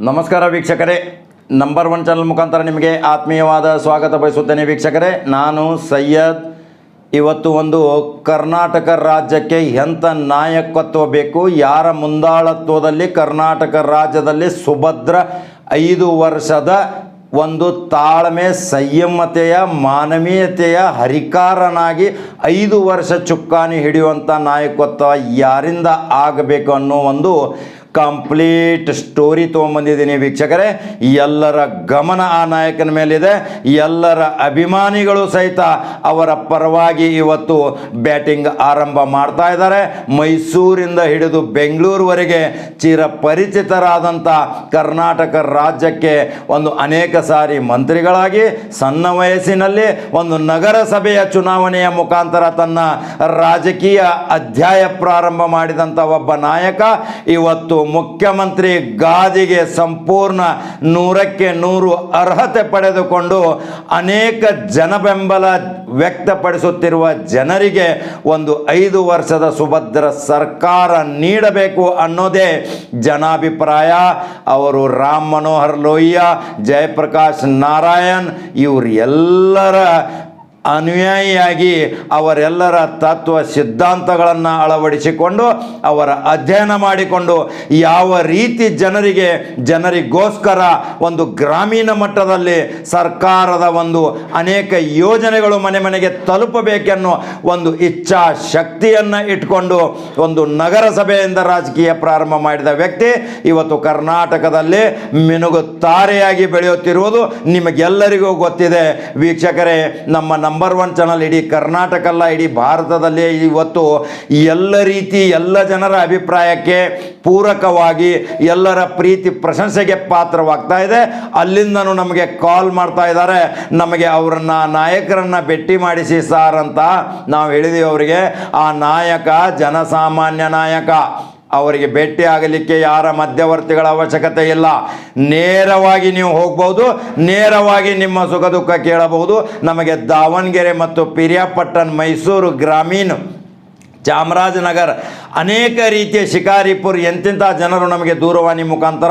ನಮಸ್ಕಾರ ವೀಕ್ಷಕರೇ. Number one channel ಮುಖಾಂತರ ನಿಮಗೆ ಆತ್ಮೀಯವಾದ ಸ್ವಾಗತ ಬಯಸುತ್ತೇನೆ ವೀಕ್ಷಕರೇ. ನಾನು ಸೈಯದ್. ಇವತ್ತು ಒಂದು ಕರ್ನಾಟಕ ರಾಜ್ಯಕ್ಕೆ ಎಂಥ ನಾಯಕತ್ವ ಬೇಕು? ಯಾರ ಮುಂದಾಳತ್ವದಲ್ಲಿ ಕರ್ನಾಟಕ ರಾಜ್ಯದಲ್ಲಿ ಸುಭದ್ರ ಐದು ವರ್ಷದ ಒಂದು ತಾಳ್ಮೆ, ಸಂಯಮತೆಯ, ಮಾನವೀಯತೆಯ ಹರಿಕಾರನಾಗಿ ಐದು ವರ್ಷ ಚುಕ್ಕಾಣಿ ಹಿಡಿಯುವಂಥ ನಾಯಕತ್ವ ಯಾರಿಂದ ಆಗಬೇಕು ಅನ್ನೋ ಒಂದು ಕಂಪ್ಲೀಟ್ ಸ್ಟೋರಿ ತೊಗೊಂಬಂದಿದ್ದೀನಿ ವೀಕ್ಷಕರೇ. ಎಲ್ಲರ ಗಮನ ಆ ನಾಯಕನ ಮೇಲಿದೆ. ಎಲ್ಲರ ಅಭಿಮಾನಿಗಳು ಸಹಿತ ಅವರ ಪರವಾಗಿ ಇವತ್ತು ಬ್ಯಾಟಿಂಗ್ ಆರಂಭ ಮಾಡ್ತಾ ಇದ್ದಾರೆ. ಮೈಸೂರಿಂದ ಹಿಡಿದು ಬೆಂಗಳೂರುವರೆಗೆ ಚಿರಪರಿಚಿತರಾದಂಥ ಕರ್ನಾಟಕ ರಾಜ್ಯಕ್ಕೆ ಒಂದು ಅನೇಕ ಸಾರಿ ಮಂತ್ರಿಗಳಾಗಿ, ಸಣ್ಣ ವಯಸ್ಸಿನಲ್ಲಿ ಒಂದು ನಗರಸಭೆಯ ಚುನಾವಣೆಯ ಮುಖಾಂತರ ತನ್ನ ರಾಜಕೀಯ ಅಧ್ಯಾಯ ಪ್ರಾರಂಭ ಮಾಡಿದಂಥ ಒಬ್ಬ ನಾಯಕ ಇವತ್ತು ಮುಖ್ಯಮಂತ್ರಿ ಗಾದಿಗೆ ಸಂಪೂರ್ಣ ನೂರಕ್ಕೆ ನೂರು ಅರ್ಹತೆ ಪಡೆದುಕೊಂಡು ಅನೇಕ ಜನಬೆಂಬಲ ವ್ಯಕ್ತಪಡಿಸುತ್ತಿರುವ ಜನರಿಗೆ ಒಂದು ಐದು ವರ್ಷದ ಸುಭದ್ರ ಸರ್ಕಾರ ನೀಡಬೇಕು ಅನ್ನೋದೇ ಜನಾಭಿಪ್ರಾಯ. ಅವರು ರಾಮ್ ಮನೋಹರ್ ಲೋಹಿಯಾ, ಜಯಪ್ರಕಾಶ್ ನಾರಾಯಣ್, ಇವರು ಎಲ್ಲರ ಅನುಯಾಯಿಯಾಗಿ ಅವರೆಲ್ಲರ ತತ್ವ ಸಿದ್ಧಾಂತಗಳನ್ನು ಅಳವಡಿಸಿಕೊಂಡು ಅವರ ಅಧ್ಯಯನ ಮಾಡಿಕೊಂಡು ಯಾವ ರೀತಿ ಜನರಿಗೆ, ಜನರಿಗೋಸ್ಕರ ಒಂದು ಗ್ರಾಮೀಣ ಮಟ್ಟದಲ್ಲಿ ಸರ್ಕಾರದ ಒಂದು ಅನೇಕ ಯೋಜನೆಗಳು ಮನೆ ಮನೆಗೆ ತಲುಪಬೇಕೆನ್ನೋ ಒಂದು ಇಚ್ಛಾ ಶಕ್ತಿಯನ್ನು ಇಟ್ಕೊಂಡು ಒಂದು ನಗರಸಭೆಯಿಂದ ರಾಜಕೀಯ ಪ್ರಾರಂಭ ಮಾಡಿದ ವ್ಯಕ್ತಿ ಇವತ್ತು ಕರ್ನಾಟಕದಲ್ಲಿ ಮಿನುಗುತ್ತಾರೆಯಾಗಿ ಬೆಳೆಯುತ್ತಿರುವುದು ನಿಮಗೆಲ್ಲರಿಗೂ ಗೊತ್ತಿದೆ. ವೀಕ್ಷಕರೇ, ನಮ್ಮ ನಮ್ಮ ನಂಬರ್ ಒನ್ ಚಾನಲ್ ಇಡೀ ಕರ್ನಾಟಕ ಅಲ್ಲ, ಇಡೀ ಭಾರತದಲ್ಲಿ ಇವತ್ತು ಎಲ್ಲ ರೀತಿ ಎಲ್ಲ ಜನರ ಅಭಿಪ್ರಾಯಕ್ಕೆ ಪೂರಕವಾಗಿ ಎಲ್ಲರ ಪ್ರೀತಿ ಪ್ರಶಂಸೆಗೆ ಪಾತ್ರವಾಗ್ತಾ ಇದೆ. ಅಲ್ಲಿಂದನೂ ನಮಗೆ ಕಾಲ್ ಮಾಡ್ತಾ ಇದ್ದಾರೆ. ನಮಗೆ ಅವರನ್ನ ನಾಯಕರನ್ನ ಭೇಟಿ ಮಾಡಿಸಿ ಸಾರ್ ಅಂತ ನಾವು ಹೇಳಿದೀವಿ ಅವರಿಗೆ. ಆ ನಾಯಕ ಜನಸಾಮಾನ್ಯ ನಾಯಕ. ಅವರಿಗೆ ಭೇಟಿ ಆಗಲಿಕ್ಕೆ ಯಾರ ಮಧ್ಯವರ್ತಿಗಳ ಅವಶ್ಯಕತೆ ಇಲ್ಲ. ನೇರವಾಗಿ ನೀವು ಹೋಗ್ಬೋದು ನೇರವಾಗಿ ನಿಮ್ಮ ಸುಖ ದುಃಖ ಕೇಳಬಹುದು. ನಮಗೆ ದಾವಣಗೆರೆ ಮತ್ತು ಪಿರಿಯಾಪಟ್ಟಣ ಮೈಸೂರು ಗ್ರಾಮೀಣ ಚಾಮರಾಜನಗರ ಅನೇಕ ರೀತಿಯ ಶಿಕಾರಿಪುರ್ ಎಂತೆಂಥ ಜನರು ನಮಗೆ ದೂರವಾಣಿ ಮುಖಾಂತರ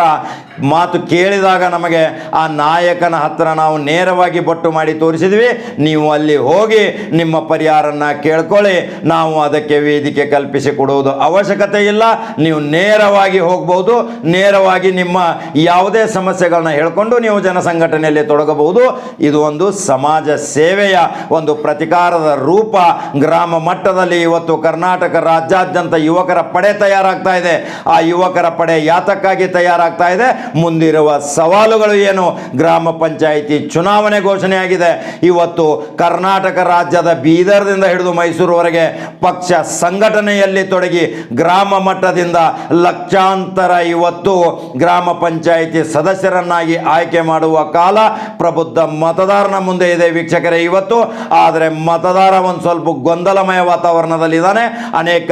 ಮಾತು ಕೇಳಿದಾಗ ನಮಗೆ ಆ ನಾಯಕನ ಹತ್ತಿರ ನಾವು ನೇರವಾಗಿ ಬೊಟ್ಟು ಮಾಡಿ ತೋರಿಸಿದ್ವಿ. ನೀವು ಅಲ್ಲಿ ಹೋಗಿ ನಿಮ್ಮ ಪರಿಹಾರನ ಕೇಳ್ಕೊಳ್ಳಿ. ನಾವು ಅದಕ್ಕೆ ವೇದಿಕೆ ಕಲ್ಪಿಸಿ ಕೊಡುವುದು ಅವಶ್ಯಕತೆ ಇಲ್ಲ. ನೀವು ನೇರವಾಗಿ ಹೋಗ್ಬೋದು. ನೇರವಾಗಿ ನಿಮ್ಮ ಯಾವುದೇ ಸಮಸ್ಯೆಗಳನ್ನ ಹೇಳ್ಕೊಂಡು ನೀವು ಜನಸಂಘಟನೆಯಲ್ಲಿ ತೊಡಗಬಹುದು. ಇದು ಒಂದು ಸಮಾಜ ಸೇವೆಯ ಒಂದು ಪ್ರತಿಕಾರದ ರೂಪ. ಗ್ರಾಮ ಮಟ್ಟದಲ್ಲಿ ಇವತ್ತು ಕರ್ನಾಟಕ ರಾಜ್ಯಾದ್ಯಂತ ಯುವಕರ ಪಡೆ ತಯಾರಾಗ್ತಾ ಇದೆ. ಆ ಯುವಕರ ಪಡೆ ಯಾತಕ್ಕಾಗಿ ತಯಾರಾಗ್ತಾ ಇದೆ? ಮುಂದಿರುವ ಸವಾಲುಗಳು ಏನು? ಗ್ರಾಮ ಪಂಚಾಯಿತಿ ಚುನಾವಣೆ ಘೋಷಣೆಯಾಗಿದೆ. ಇವತ್ತು ಕರ್ನಾಟಕ ರಾಜ್ಯದ ಬೀದರ್ದಿಂದ ಹಿಡಿದು ಮೈಸೂರುವರೆಗೆ ಪಕ್ಷ ಸಂಘಟನೆಯಲ್ಲಿ ತೊಡಗಿ ಗ್ರಾಮ ಮಟ್ಟದಿಂದ ಲಕ್ಷಾಂತರ ಇವತ್ತು ಗ್ರಾಮ ಪಂಚಾಯಿತಿ ಸದಸ್ಯರನ್ನಾಗಿ ಆಯ್ಕೆ ಮಾಡುವ ಕಾಲ ಪ್ರಬುದ್ಧ ಮತದಾರನ ಮುಂದೆ ಇದೆ ವೀಕ್ಷಕರೇ ಇವತ್ತು. ಆದರೆ ಮತದಾರ ಒಂದು ಸ್ವಲ್ಪ ಗೊಂದಲಮಯ ವಾತಾವರಣದಲ್ಲಿದ್ದಾನೆ. ಅನೇಕ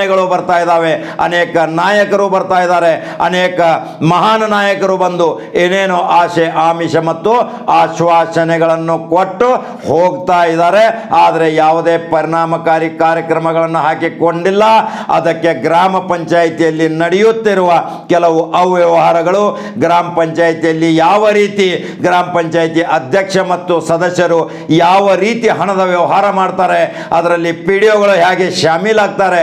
ಚುನಾವಣೆಗಳು ಬರ್ತಾ ಇದ್ದಾವೆ. ಅನೇಕ ನಾಯಕರು ಬರ್ತಾ ಇದ್ದಾರೆ. ಅನೇಕ ಮಹಾನ್ ನಾಯಕರು ಬಂದು ಏನೇನೋ ಆಶೆ ಆಮಿಷ ಮತ್ತು ಆಶ್ವಾಸನೆಗಳನ್ನು ಕೊಟ್ಟು ಹೋಗ್ತಾ ಇದ್ದಾರೆ. ಆದರೆ ಯಾವುದೇ ಪರಿಣಾಮಕಾರಿ ಕಾರ್ಯಕ್ರಮಗಳನ್ನು ಹಾಕಿಕೊಂಡಿಲ್ಲ. ಅದಕ್ಕೆ ಗ್ರಾಮ ಪಂಚಾಯಿತಿಯಲ್ಲಿ ನಡೆಯುತ್ತಿರುವ ಕೆಲವು ಅವ್ಯವಹಾರಗಳು ಗ್ರಾಮ ಪಂಚಾಯಿತಿಯಲ್ಲಿ ಯಾವ ರೀತಿ ಗ್ರಾಮ ಪಂಚಾಯಿತಿ ಅಧ್ಯಕ್ಷ ಮತ್ತು ಸದಸ್ಯರು ಯಾವ ರೀತಿ ಹಣದ ವ್ಯವಹಾರ ಮಾಡ್ತಾರೆ, ಅದರಲ್ಲಿ ಪಿ ಡಿ ಒಗಳು ಹೇಗೆ ಶಾಮೀಲಾಗ್ತಾರೆ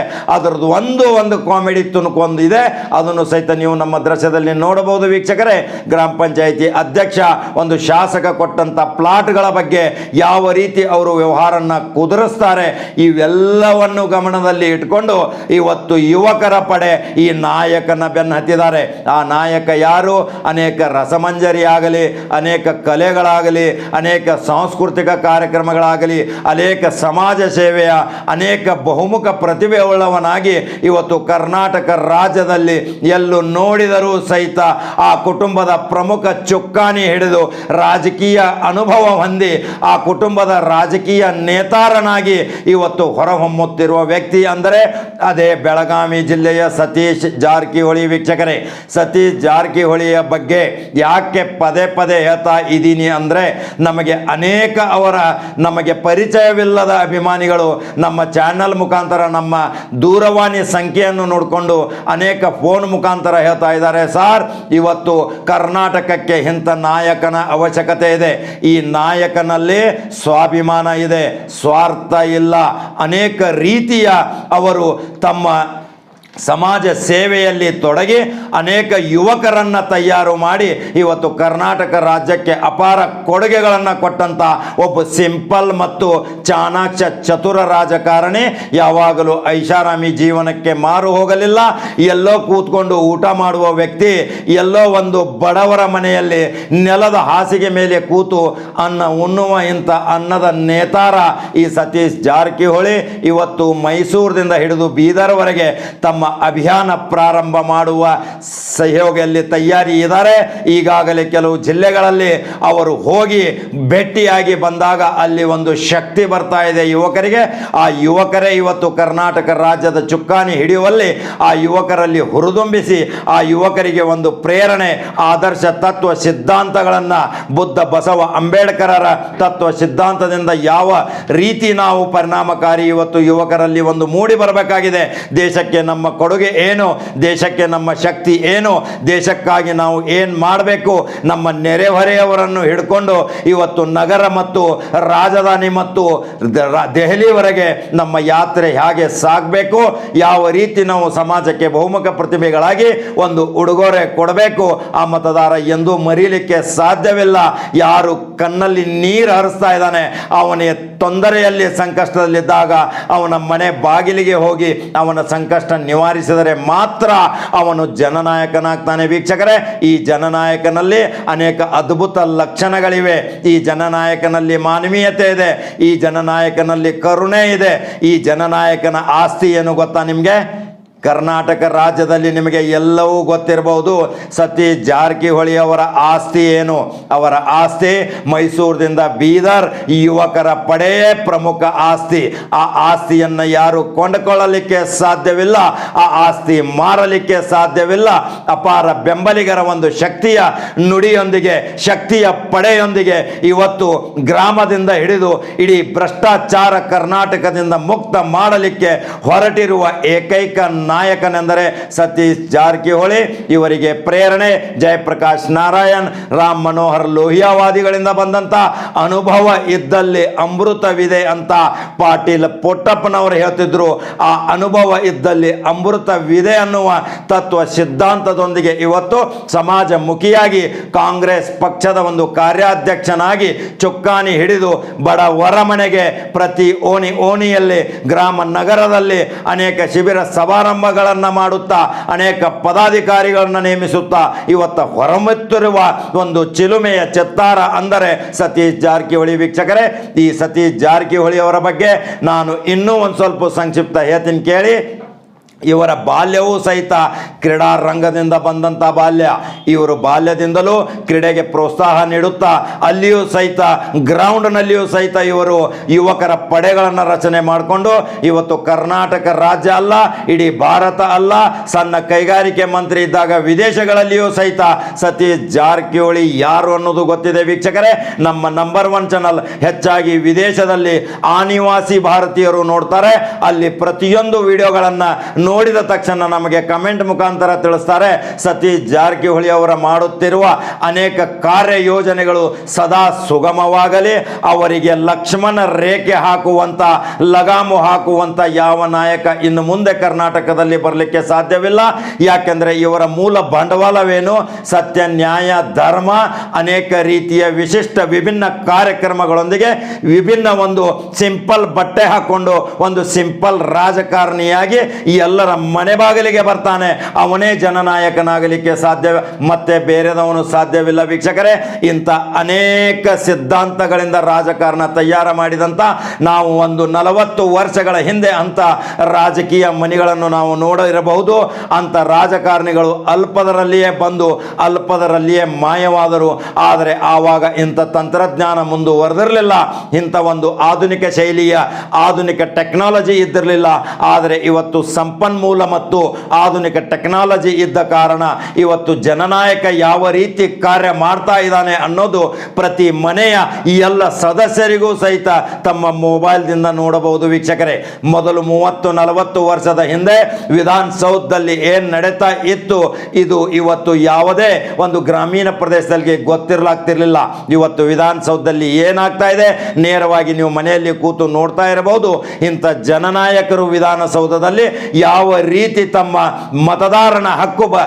ಅದರದ್ದು ಒಂದು ಒಂದು ಕಾಮಿಡಿ ತುಣುಕೊಂದು ಇದೆ. ಅದನ್ನು ಸಹಿತ ನೀವು ನಮ್ಮ ದೃಶ್ಯದಲ್ಲಿ ನೋಡಬಹುದು ವೀಕ್ಷಕರೇ. ಗ್ರಾಮ ಪಂಚಾಯಿತಿ ಅಧ್ಯಕ್ಷ, ಒಂದು ಶಾಸಕ ಕೊಟ್ಟಂಥ ಪ್ಲಾಟ್ಗಳ ಬಗ್ಗೆ ಯಾವ ರೀತಿ ಅವರು ವ್ಯವಹಾರನ್ನ ಕುದುರಿಸ್ತಾರೆ, ಇವೆಲ್ಲವನ್ನು ಗಮನದಲ್ಲಿ ಇಟ್ಕೊಂಡು ಇವತ್ತು ಯುವಕರ ಪಡೆ ಈ ನಾಯಕನ ಬೆನ್ನು ಹತ್ತಿದ್ದಾರೆ. ಆ ನಾಯಕ ಯಾರು? ಅನೇಕ ರಸಮಂಜರಿ ಆಗಲಿ ಅನೇಕ ಕಲೆಗಳಾಗಲಿ, ಅನೇಕ ಸಾಂಸ್ಕೃತಿಕ ಕಾರ್ಯಕ್ರಮಗಳಾಗಲಿ, ಅನೇಕ ಸಮಾಜ ಸೇವೆಯ, ಅನೇಕ ಬಹುಮುಖ ಪ್ರತಿಭೆ ಉಳ್ಳವನಾಗಿ ಇವತ್ತು ಕರ್ನಾಟಕ ರಾಜ್ಯದಲ್ಲಿ ಎಲ್ಲೂ ನೋಡಿದರೂ ಸಹಿತ ಆ ಕುಟುಂಬದ ಪ್ರಮುಖ ಚುಕ್ಕಾಣಿ ಹಿಡಿದು ರಾಜಕೀಯ ಅನುಭವ ಹೊಂದಿ ಆ ಕುಟುಂಬದ ರಾಜಕೀಯ ನೇತಾರನಾಗಿ ಇವತ್ತು ಹೊರಹೊಮ್ಮುತ್ತಿರುವ ವ್ಯಕ್ತಿ ಅಂದರೆ ಅದೇ ಬೆಳಗಾವಿ ಜಿಲ್ಲೆಯ ಸತೀಶ್ ಜಾರಕಿಹೊಳಿ ವೀಕ್ಷಕರೇ. ಸತೀಶ್ ಜಾರಕಿಹೊಳಿಯ ಬಗ್ಗೆ ಯಾಕೆ ಪದೇ ಪದೇ ಹೇಳ್ತಾ ಇದ್ದೀನಿ ಅಂದರೆ ನಮಗೆ ಅನೇಕ ಅವರ ನಮಗೆ ಪರಿಚಯವಿಲ್ಲದ ಅಭಿಮಾನಿಗಳು ನಮ್ಮ ಚಾನಲ್ ಮುಖಾಂತರ ನಮ್ಮ ದೂರವಾಣಿ ಸಂಖ್ಯೆಯನ್ನು ನೋಡಿಕೊಂಡು ಅನೇಕ ಫೋನ್ ಮುಖಾಂತರ ಹೇಳ್ತಾ ಇದ್ದಾರೆ. ಸಾರ್, ಇವತ್ತು ಕರ್ನಾಟಕಕ್ಕೆ ಇಂಥ ನಾಯಕನ ಅವಶ್ಯಕತೆ ಇದೆ. ಈ ನಾಯಕನಲ್ಲಿ ಸ್ವಾಭಿಮಾನ ಇದೆ. ಸ್ವಾರ್ಥ ಇಲ್ಲ. ಅನೇಕ ರೀತಿಯ ಅವರು ತಮ್ಮ ಸಮಾಜ ಸೇವೆಯಲ್ಲಿ ತೊಡಗಿ ಅನೇಕ ಯುವಕರನ್ನು ತಯಾರು ಮಾಡಿ ಇವತ್ತು ಕರ್ನಾಟಕ ರಾಜ್ಯಕ್ಕೆ ಅಪಾರ ಕೊಡುಗೆಗಳನ್ನು ಕೊಟ್ಟಂಥ ಒಬ್ಬ ಸಿಂಪಲ್ ಮತ್ತು ಚಾಣಾಕ್ಷ ಚತುರ ರಾಜಕಾರಣಿ ಯಾವಾಗಲೂ ಐಷಾರಾಮಿ ಜೀವನಕ್ಕೆ ಮಾರು ಹೋಗಲಿಲ್ಲ. ಎಲ್ಲೋ ಕೂತ್ಕೊಂಡು ಊಟ ಮಾಡುವ ವ್ಯಕ್ತಿ, ಎಲ್ಲೋ ಒಂದು ಬಡವರ ಮನೆಯಲ್ಲಿ ನೆಲದ ಹಾಸಿಗೆ ಮೇಲೆ ಕೂತು ಅನ್ನ ಉಣ್ಣುವ ಇಂಥ ಅನ್ನದ ನೇತಾರ ಈ ಸತೀಶ್ ಜಾರಕಿಹೊಳಿ ಇವತ್ತು ಮೈಸೂರಿನಿಂದ ಹಿಡಿದು ಬೀದರ್ವರೆಗೆ ತಮ್ಮ ಅಭಿಯಾನ ಪ್ರಾರಂಭ ಮಾಡುವ ಸಹಯೋಗಿಯಲ್ಲಿ ತಯಾರಿ ಇದ್ದಾರೆ. ಈಗಾಗಲೇ ಕೆಲವು ಜಿಲ್ಲೆಗಳಲ್ಲಿ ಅವರು ಹೋಗಿ ಭೇಟಿಯಾಗಿ ಬಂದಾಗ ಅಲ್ಲಿ ಒಂದು ಶಕ್ತಿ ಬರ್ತಾ ಇದೆ ಯುವಕರಿಗೆ. ಆ ಯುವಕರೇ ಇವತ್ತು ಕರ್ನಾಟಕ ರಾಜ್ಯದ ಚುಕ್ಕಾಣಿ ಹಿಡಿಯುವಲ್ಲಿ ಆ ಯುವಕರಲ್ಲಿ ಹುರಿದುಂಬಿಸಿ ಆ ಯುವಕರಿಗೆ ಒಂದು ಪ್ರೇರಣೆ, ಆದರ್ಶ ತತ್ವ ಸಿದ್ಧಾಂತಗಳನ್ನು ಬುದ್ಧ ಬಸವ ಅಂಬೇಡ್ಕರರ ತತ್ವ ಸಿದ್ಧಾಂತದಿಂದ ಯಾವ ರೀತಿ ನಾವು ಪರಿಣಾಮಕಾರಿ ಇವತ್ತು ಯುವಕರಲ್ಲಿ ಒಂದು ಮೂಡಿ ಬರಬೇಕಾಗಿದೆ. ದೇಶಕ್ಕೆ ನಮ್ಮ ಕೊಡುಗೆ ಏನು? ದೇಶಕ್ಕೆ ನಮ್ಮ ಶಕ್ತಿ ಏನು? ದೇಶಕ್ಕಾಗಿ ನಾವು ಏನು ಮಾಡಬೇಕು? ನಮ್ಮ ನೆರೆಹೊರೆಯವರನ್ನು ಹಿಡ್ಕೊಂಡು ಇವತ್ತು ನಗರ ಮತ್ತು ರಾಜಧಾನಿ ಮತ್ತು ದೆಹಲಿವರೆಗೆ ನಮ್ಮ ಯಾತ್ರೆ ಹೇಗೆ ಸಾಗಬೇಕು? ಯಾವ ರೀತಿ ನಾವು ಸಮಾಜಕ್ಕೆ ಬಹುಮುಖ ಪ್ರತಿಭೆಗಳಾಗಿ ಒಂದು ಉಡುಗೊರೆ ಕೊಡಬೇಕು? ಆ ಮತದಾರ ಎಂದೂ ಮರೀಲಿಕ್ಕೆ ಸಾಧ್ಯವಿಲ್ಲ. ಯಾರು ಕಣ್ಣಲ್ಲಿ ನೀರು ಹರಿಸ್ತಾ ಇದ್ದಾನೆ ಅವನಿಗೆ ತೊಂದರೆಯಲ್ಲಿ ಸಂಕಷ್ಟದಲ್ಲಿದ್ದಾಗ ಅವನ ಮನೆ ಬಾಗಿಲಿಗೆ ಹೋಗಿ ಅವನ ಸಂಕಷ್ಟ ನಿವಾರಿಸಿದರೆ ಮಾತ್ರ ಅವನು ಜನನಾಯಕನಾಗ್ತಾನೆ. ವೀಕ್ಷಕರೇ, ಈ ಜನನಾಯಕನಲ್ಲಿ ಅನೇಕ ಅದ್ಭುತ ಲಕ್ಷಣಗಳಿವೆ. ಈ ಜನನಾಯಕನಲ್ಲಿ ಮಾನವೀಯತೆ ಇದೆ. ಈ ಜನನಾಯಕನಲ್ಲಿ ಕರುಣೆ ಇದೆ. ಈ ಜನನಾಯಕನ ಆಸ್ತಿ ಏನು ಗೊತ್ತಾ ನಿಮಗೆ? ಕರ್ನಾಟಕ ರಾಜ್ಯದಲ್ಲಿ ನಿಮಗೆ ಎಲ್ಲವೂ ಗೊತ್ತಿರಬಹುದು. ಸತಿ ಜಾರಕಿಹೊಳಿ ಅವರ ಆಸ್ತಿ ಏನು? ಅವರ ಆಸ್ತಿ ಮೈಸೂರಿನಿಂದ ಬೀದರ್ ಯುವಕರ ಪಡೆ ಪ್ರಮುಖ ಆಸ್ತಿ. ಆ ಆಸ್ತಿಯನ್ನು ಯಾರು ಕೊಂಡುಕೊಳ್ಳಲಿಕ್ಕೆ ಸಾಧ್ಯವಿಲ್ಲ, ಆ ಆಸ್ತಿ ಮಾರಲಿಕ್ಕೆ ಸಾಧ್ಯವಿಲ್ಲ. ಅಪಾರ ಬೆಂಬಲಿಗರ ಒಂದು ಶಕ್ತಿಯ ನುಡಿಯೊಂದಿಗೆ, ಶಕ್ತಿಯ ಪಡೆಯೊಂದಿಗೆ ಇವತ್ತು ಗ್ರಾಮದಿಂದ ಹಿಡಿದು ಇಡೀ ಭ್ರಷ್ಟಾಚಾರ ಕರ್ನಾಟಕದಿಂದ ಮುಕ್ತ ಮಾಡಲಿಕ್ಕೆ ಹೊರಟಿರುವ ಏಕೈಕ ನಾಯಕನೆಂದರೆ ಸತೀಶ್ ಜಾರಕಿಹೊಳಿ. ಇವರಿಗೆ ಪ್ರೇರಣೆ, ಜಯಪ್ರಕಾಶ್ ನಾರಾಯಣ್, ರಾಮ್ ಮನೋಹರ್ ಲೋಹಿಯಾವಾದಿಗಳಿಂದ ಬಂದಂತ ಅನುಭವ ಇದ್ದಲ್ಲಿ ಅಮೃತವಿದೆ ಅಂತ ಪಾಟೀಲ್ ಪೊಟ್ಟಪ್ಪನವರು ಹೇಳ್ತಿದ್ರು. ಆ ಅನುಭವ ಇದ್ದಲ್ಲಿ ಅಮೃತವಿದೆ ಅನ್ನುವ ತತ್ವ ಸಿದ್ಧಾಂತದೊಂದಿಗೆ ಇವತ್ತು ಸಮಾಜಮುಖಿಯಾಗಿ ಕಾಂಗ್ರೆಸ್ ಪಕ್ಷದ ಒಂದು ಕಾರ್ಯಾಧ್ಯಕ್ಷನಾಗಿ ಚುಕ್ಕಾಣಿ ಹಿಡಿದು ಬಡ ಹೊರಮನೆಗೆ ಪ್ರತಿ ಓಣಿ ಓಣಿಯಲ್ಲಿ ಗ್ರಾಮ ನಗರದಲ್ಲಿ ಅನೇಕ ಶಿಬಿರ ಸಮಾರಂಭಗಳನ್ನು ಮಾಡುತ್ತಾ, ಅನೇಕ ಪದಾಧಿಕಾರಿಗಳನ್ನು ನೇಮಿಸುತ್ತಾ, ಇವತ್ತು ಹೊರಮುತ್ತಿರುವ ಒಂದು ಚಿಲುಮೆಯ ಚೆತ್ತಾರ ಅಂದರೆ ಸತೀಶ್ ಜಾರಕಿಹೊಳಿ ವೀಕ್ಷಕರೇ, ಈ ಸತೀಶ್ ಜಾರಕಿಹೊಳಿ ಅವರ ಬಗ್ಗೆ ನಾನು ಇನ್ನೂ ಒಂದು ಸ್ವಲ್ಪ ಸಂಕ್ಷಿಪ್ತ ಹೇಳ್ತೀನಿ ಕೇಳಿ. ಇವರ ಬಾಲ್ಯವೂ ಸಹಿತ ಕ್ರೀಡಾ ರಂಗದಿಂದ ಬಂದಂಥ ಬಾಲ್ಯ. ಇವರು ಬಾಲ್ಯದಿಂದಲೂ ಕ್ರೀಡೆಗೆ ಪ್ರೋತ್ಸಾಹ ನೀಡುತ್ತಾ, ಅಲ್ಲಿಯೂ ಸಹಿತ, ಗ್ರೌಂಡ್ನಲ್ಲಿಯೂ ಸಹಿತ ಇವರು ಯುವಕರ ಪಡೆಗಳನ್ನು ರಚನೆ ಮಾಡಿಕೊಂಡು, ಇವತ್ತು ಕರ್ನಾಟಕ ರಾಜ್ಯ ಅಲ್ಲ, ಇಡೀ ಭಾರತ ಅಲ್ಲ, ಸಣ್ಣ ಕೈಗಾರಿಕೆ ಮಂತ್ರಿ ಇದ್ದಾಗ ವಿದೇಶಗಳಲ್ಲಿಯೂ ಸಹಿತ ಸತೀಶ್ ಜಾರಕಿಹೊಳಿ ಯಾರು ಅನ್ನೋದು ಗೊತ್ತಿದೆ ವೀಕ್ಷಕರೇ. ನಮ್ಮ ನಂಬರ್ ಒನ್ ಚಾನಲ್ ಹೆಚ್ಚಾಗಿ ವಿದೇಶದಲ್ಲಿ ಆನಿವಾಸಿ ಭಾರತೀಯರು ನೋಡ್ತಾರೆ. ಅಲ್ಲಿ ಪ್ರತಿಯೊಂದು ವಿಡಿಯೋಗಳನ್ನು ನೋಡಿದ ತಕ್ಷಣ ನಮಗೆ ಕಮೆಂಟ್ ಮುಖಾಂತರ ತಿಳಿಸ್ತಾರೆ, ಸತೀಶ್ ಜಾರಕಿಹೊಳಿ ಅವರ ಮಾಡುತ್ತಿರುವ ಅನೇಕ ಕಾರ್ಯ ಯೋಜನೆಗಳು ಸದಾ ಸುಗಮವಾಗಲಿ, ಅವರಿಗೆ ಲಕ್ಷ್ಮಣ ರೇಖೆ ಹಾಕುವಂತ, ಲಗಾಮು ಹಾಕುವಂತ ಯಾವ ನಾಯಕ ಇನ್ನು ಮುಂದೆ ಕರ್ನಾಟಕದಲ್ಲಿ ಬರಲಿಕ್ಕೆ ಸಾಧ್ಯವಿಲ್ಲ. ಯಾಕೆಂದ್ರೆ ಇವರ ಮೂಲ ಬಂಡವಾಳವೇನು? ಸತ್ಯ, ನ್ಯಾಯ, ಧರ್ಮ, ಅನೇಕ ರೀತಿಯ ವಿಶಿಷ್ಟ ವಿಭಿನ್ನ ಕಾರ್ಯಕ್ರಮಗಳೊಂದಿಗೆ ವಿಭಿನ್ನ ಒಂದು ಸಿಂಪಲ್ ಬಟ್ಟೆ ಹಾಕೊಂಡು ಒಂದು ಸಿಂಪಲ್ ರಾಜಕಾರಣಿಯಾಗಿ ಈ ಎಲ್ಲರ ಮನೆ ಬಾಗಿಲಿಗೆ ಬರ್ತಾನೆ. ಅವನೇ ಜನನಾಯಕನಾಗಲಿಕ್ಕೆ ಸಾಧ್ಯ ಮತ್ತೆ ಬೇರೆದವನು ಸಾಧ್ಯವಿಲ್ಲ ವೀಕ್ಷಕರೇ. ಇಂಥ ಅನೇಕ ಸಿದ್ಧಾಂತಗಳಿಂದ ರಾಜಕಾರಣ ತಯಾರ ಮಾಡಿದಂಥ ನಾವು ಒಂದು ನಲವತ್ತು ವರ್ಷಗಳ ಹಿಂದೆ ಅಂತ ರಾಜಕೀಯ ಮನಿಗಳನ್ನು ನಾವು ನೋಡಿರಬಹುದು. ಅಂತ ರಾಜಕಾರಣಿಗಳು ಅಲ್ಪದರಲ್ಲಿಯೇ ಬಂದು, ಅಲ್ಪದರಲ್ಲಿಯೇ ಮಾಯವಾದರು. ಆದರೆ ಆವಾಗ ಇಂಥ ತಂತ್ರಜ್ಞಾನ ಮುಂದುವರೆದಿರಲಿಲ್ಲ. ಇಂಥ ಒಂದು ಆಧುನಿಕ ಶೈಲಿಯ, ಆಧುನಿಕ ಟೆಕ್ನಾಲಜಿ ಇದ್ದಿರಲಿಲ್ಲ. ಆದರೆ ಇವತ್ತು ಸಂಪನ್ನ ಸಂಪನ್ಮೂಲ ಮತ್ತು ಆಧುನಿಕ ಟೆಕ್ನಾಲಜಿ ಇದ್ದ ಕಾರಣ ಇವತ್ತು ಜನನಾಯಕ ಯಾವ ರೀತಿ ಕಾರ್ಯ ಮಾಡ್ತಾ ಇದ್ದಾನೆ ಅನ್ನೋದು ಪ್ರತಿ ಮನೆಯ ಎಲ್ಲ ಸದಸ್ಯರಿಗೂ ಸಹಿತ ತಮ್ಮ ಮೊಬೈಲ್ದಿಂದ ನೋಡಬಹುದು. ವೀಕ್ಷಕರೇ, ಮೊದಲು ಮೂವತ್ತು, ನಲವತ್ತು ವರ್ಷದ ಹಿಂದೆ ವಿಧಾನಸೌಧದಲ್ಲಿ ಏನು ನಡೀತಾ ಇತ್ತು, ಇದು ಇವತ್ತು ಯಾವುದೇ ಒಂದು ಗ್ರಾಮೀಣ ಪ್ರದೇಶದಲ್ಲಿ ಗೊತ್ತಿರಲಾಗ್ತಿರ್ಲಿಲ್ಲ. ಇವತ್ತು ವಿಧಾನಸೌಧದಲ್ಲಿ ಏನಾಗ್ತಾ ಇದೆ, ನೇರವಾಗಿ ನೀವು ಮನೆಯಲ್ಲಿ ಕೂತು ನೋಡ್ತಾ ಇರಬಹುದು. ಇಂಥ ಜನನಾಯಕರು ವಿಧಾನಸೌಧದಲ್ಲಿ ಯಾವ ರೀತಿ ತಮ್ಮ ಮತದಾರನ ಹಕ್ಕು ಬ,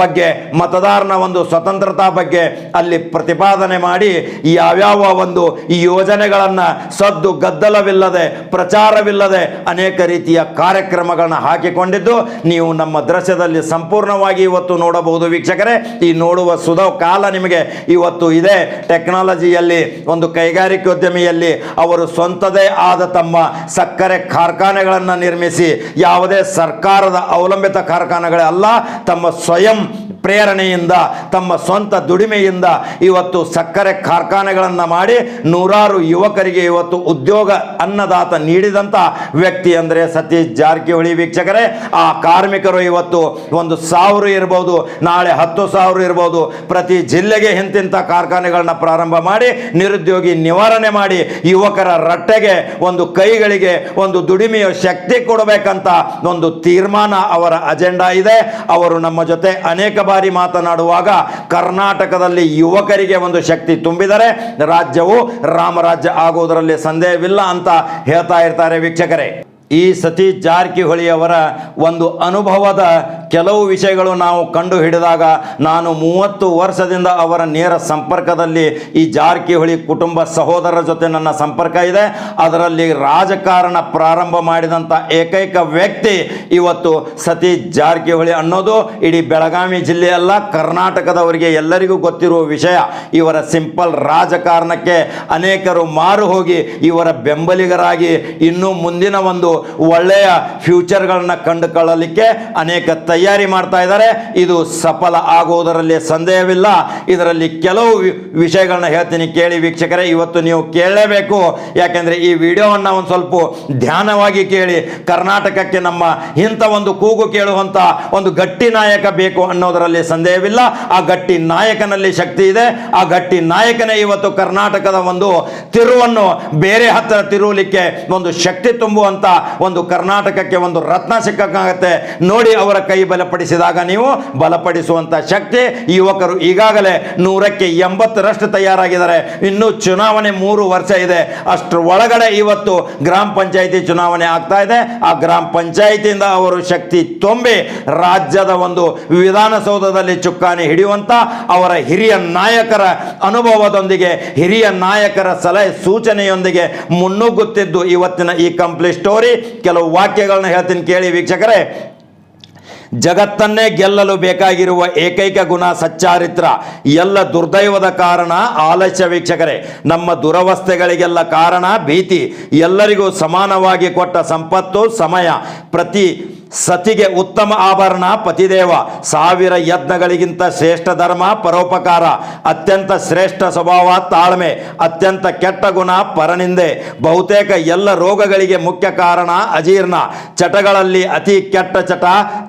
ಬಗ್ಗೆ, ಮತದಾರನ ಒಂದು ಸ್ವತಂತ್ರತಾ ಬಗ್ಗೆ ಅಲ್ಲಿ ಪ್ರತಿಪಾದನೆ ಮಾಡಿ ಯಾವ್ಯಾವ ಒಂದು ಯೋಜನೆಗಳನ್ನು ಸದ್ದು ಗದ್ದಲವಿಲ್ಲದೆ, ಪ್ರಚಾರವಿಲ್ಲದೆ ಅನೇಕ ರೀತಿಯ ಕಾರ್ಯಕ್ರಮಗಳನ್ನು ಹಾಕಿಕೊಂಡಿದ್ದು ನೀವು ನಮ್ಮ ದೃಶ್ಯದಲ್ಲಿ ಸಂಪೂರ್ಣವಾಗಿ ಇವತ್ತು ನೋಡಬಹುದು ವೀಕ್ಷಕರೇ. ಈ ನೋಡುವ ಸುಧ ಕಾಲ ನಿಮಗೆ ಇವತ್ತು ಇದೆ. ಟೆಕ್ನಾಲಜಿಯಲ್ಲಿ, ಒಂದು ಕೈಗಾರಿಕೋದ್ಯಮಿಯಲ್ಲಿ ಅವರು ಸ್ವಂತದೇ ಆದ ತಮ್ಮ ಸಕ್ಕರೆ ಕಾರ್ಖಾನೆಗಳನ್ನು ನಿರ್ಮಿಸಿ, ಯಾವುದೇ ಸರ್ಕಾರದ ಅವಲಂಬಿತ ಕಾರ್ಖಾನೆಗಳೇ ಅಲ್ಲ ತಮ್ಮ ಸ್ವಯಂ ಪ್ರೇರಣೆಯಿಂದ, ತಮ್ಮ ಸ್ವಂತ ದುಡಿಮೆಯಿಂದ ಇವತ್ತು ಸಕ್ಕರೆ ಕಾರ್ಖಾನೆಗಳನ್ನು ಮಾಡಿ ನೂರಾರು ಯುವಕರಿಗೆ ಇವತ್ತು ಉದ್ಯೋಗ ಅನ್ನದಾತ ನೀಡಿದಂಥ ವ್ಯಕ್ತಿ ಅಂದರೆ ಸತೀಶ್ ಜಾರಕಿಹೊಳಿ ವೀಕ್ಷಕರೇ. ಆ ಕಾರ್ಮಿಕರು ಇವತ್ತು ಒಂದು ಸಾವಿರ ಇರ್ಬೋದು, ನಾಳೆ ಹತ್ತು ಸಾವಿರ ಇರ್ಬೋದು, ಪ್ರತಿ ಜಿಲ್ಲೆಗೆ ಇಂತಿಂಥ ಕಾರ್ಖಾನೆಗಳನ್ನ ಪ್ರಾರಂಭ ಮಾಡಿ, ನಿರುದ್ಯೋಗಿ ನಿವಾರಣೆ ಮಾಡಿ, ಯುವಕರ ರಟ್ಟೆಗೆ, ಒಂದು ಕೈಗಳಿಗೆ, ಒಂದು ದುಡಿಮೆಯ ಶಕ್ತಿ ಕೊಡಬೇಕಂತ ಒಂದು ತೀರ್ಮಾನ ಅವರ ಅಜೆಂಡಾ ಇದೆ. ಅವರು ನಮ್ಮ ಜೊತೆ ಅನೇಕ ಬಾರಿ ಮಾತನಾಡುವಾಗ ಕರ್ನಾಟಕದಲ್ಲಿ ಯುವಕರಿಗೆ ಒಂದು ಶಕ್ತಿ ತುಂಬಿದರೆ ರಾಜ್ಯವು ರಾಮರಾಜ್ಯ ಆಗುವುದರಲ್ಲಿ ಸಂದೇಹವಿಲ್ಲ ಅಂತ ಹೇಳ್ತಾ ಇರ್ತಾರೆ ವೀಕ್ಷಕರೇ. ಈ ಸತೀಶ್ ಜಾರಕಿಹೊಳಿಯವರ ಒಂದು ಅನುಭವದ ಕೆಲವು ವಿಷಯಗಳು ನಾವು ಕಂಡು ಹಿಡಿದಾಗ ನಾನು ಮೂವತ್ತು ವರ್ಷದಿಂದ ಅವರ ನೇರ ಸಂಪರ್ಕದಲ್ಲಿ ಈ ಜಾರಕಿಹೊಳಿ ಕುಟುಂಬ ಸಹೋದರರ ಜೊತೆ ನನ್ನ ಸಂಪರ್ಕ ಇದೆ. ಅದರಲ್ಲಿ ರಾಜಕಾರಣ ಪ್ರಾರಂಭ ಮಾಡಿದಂಥ ಏಕೈಕ ವ್ಯಕ್ತಿ ಇವತ್ತು ಸತೀಶ್ ಜಾರಕಿಹೊಳಿ ಅನ್ನೋದು ಇಡೀ ಬೆಳಗಾವಿ ಜಿಲ್ಲೆಯಲ್ಲ, ಕರ್ನಾಟಕದವರಿಗೆ ಎಲ್ಲರಿಗೂ ಗೊತ್ತಿರುವ ವಿಷಯ. ಇವರ ಸಿಂಪಲ್ ರಾಜಕಾರಣಕ್ಕೆ ಅನೇಕರು ಮಾರು ಹೋಗಿ ಇವರ ಬೆಂಬಲಿಗರಾಗಿ ಇನ್ನೂ ಮುಂದಿನ ಒಂದು ಒಳ್ಳೆಯ ಫ್ಯೂಚರ್ಗಳನ್ನು ಕಂಡುಕೊಳ್ಳಲಿಕ್ಕೆ ಅನೇಕ ತಯಾರಿ ಮಾಡ್ತಾ ಇದ್ದಾರೆ. ಇದು ಸಫಲ ಆಗುವುದರಲ್ಲಿ ಸಂದೇಹವಿಲ್ಲ. ಇದರಲ್ಲಿ ಕೆಲವು ವಿಷಯಗಳನ್ನ ಹೇಳ್ತೀನಿ ಕೇಳಿ ವೀಕ್ಷಕರೇ, ಇವತ್ತು ನೀವು ಕೇಳಲೇಬೇಕು. ಯಾಕೆಂದರೆ ಈ ವಿಡಿಯೋವನ್ನು ಒಂದು ಸ್ವಲ್ಪ ಧ್ಯಾನವಾಗಿ ಕೇಳಿ, ಕರ್ನಾಟಕಕ್ಕೆ ನಮ್ಮ ಇಂಥ ಒಂದು ಕೂಗು ಕೇಳುವಂಥ ಒಂದು ಗಟ್ಟಿ ನಾಯಕ ಬೇಕು ಅನ್ನೋದರಲ್ಲಿ ಸಂದೇಹವಿಲ್ಲ. ಆ ಗಟ್ಟಿ ನಾಯಕನಲ್ಲಿ ಶಕ್ತಿ ಇದೆ. ಆ ಗಟ್ಟಿ ನಾಯಕನೇ ಇವತ್ತು ಕರ್ನಾಟಕದ ಒಂದು ತಿರುವನ್ನು ಬೇರೆ ಹತ್ತಿರ ತಿರುವಲಿಕ್ಕೆ ಒಂದು ಶಕ್ತಿ ತುಂಬುವಂತ ಒಂದು ಕರ್ನಾಟಕಕ್ಕೆ ಒಂದು ರತ್ನ ಸಿಕ್ಕಕ್ಕಾಗತ್ತೆ ನೋಡಿ ಅವರ ಕೈ ಬಲಪಡಿಸಿದಾಗ ನೀವು ಬಲಪಡಿಸುವಂತ ಶಕ್ತಿ ಯುವಕರು ಈಗಾಗಲೇ ನೂರಕ್ಕೆ ಎಂಬತ್ತರಷ್ಟು ತಯಾರಾಗಿದ್ದಾರೆ. ಇನ್ನು ಚುನಾವಣೆ ಮೂರು ವರ್ಷ ಇದೆ. ಅಷ್ಟರ ಒಳಗಡೆ ಇವತ್ತು ಗ್ರಾಮ ಪಂಚಾಯಿತಿ ಚುನಾವಣೆ ಆಗ್ತಾ ಇದೆ. ಆ ಗ್ರಾಮ ಪಂಚಾಯಿತಿಯಿಂದ ಅವರು ಶಕ್ತಿ ತುಂಬಿ ರಾಜ್ಯದ ಒಂದು ವಿಧಾನಸೌಧದಲ್ಲಿ ಚುಕ್ಕಾಣಿ ಹಿಡಿಯುವಂತ ಅವರ ಹಿರಿಯ ನಾಯಕರ ಅನುಭವದೊಂದಿಗೆ, ಹಿರಿಯ ನಾಯಕರ ಸಲಹೆ ಸೂಚನೆಯೊಂದಿಗೆ ಮುನ್ನುಗ್ಗುತ್ತಿದ್ದು ಇವತ್ತಿನ ಈ ಕಂಪ್ಲೀಟ್ ಸ್ಟೋರಿ. ಕೆಲವು ವಾಕ್ಯಗಳನ್ನ ಹೇಳ್ತೀನಿ ಕೇಳಿ ವೀಕ್ಷಕರೇ. ಜಗತ್ತನ್ನೇ ಗೆಲ್ಲಲು ಬೇಕಾಗಿರುವ ಏಕೈಕ ಗುಣ ಸಚ್ಚಾರಿತ್ರ, ಎಲ್ಲ ದುರ್ದೈವದ ಕಾರಣ ಆಲಸ್ಯ ವೀಕ್ಷಕರೇ. ನಮ್ಮ ದುರವಸ್ಥೆಗಳಿಗೆಲ್ಲ ಕಾರಣ ಭೀತಿ. ಎಲ್ಲರಿಗೂ ಸಮಾನವಾಗಿ ಕೊಟ್ಟ ಸಂಪತ್ತು, ಸಮಯ. ಪ್ರತಿ ಸತಿಗೆ ಉತ್ತಮ ಆಭರಣ ಪತಿದೇವ. ಸಾವಿರ ಯತ್ನಗಳಿಗಿಂತ ಶ್ರೇಷ್ಠ ಧರ್ಮ, ಪರೋಪಕಾರ. ಅತ್ಯಂತ ಶ್ರೇಷ್ಠ ಸ್ವಭಾವ, ತಾಳ್ಮೆ. ಅತ್ಯಂತ ಕೆಟ್ಟ ಗುಣ, ಪರನಿಂದೆ. ಬಹುತೇಕ ಎಲ್ಲ ರೋಗಗಳಿಗೆ ಮುಖ್ಯ ಕಾರಣ ಅಜೀರ್ಣ. ಚಟಗಳಲ್ಲಿ ಅತಿ ಕೆಟ್ಟ ಚಟ,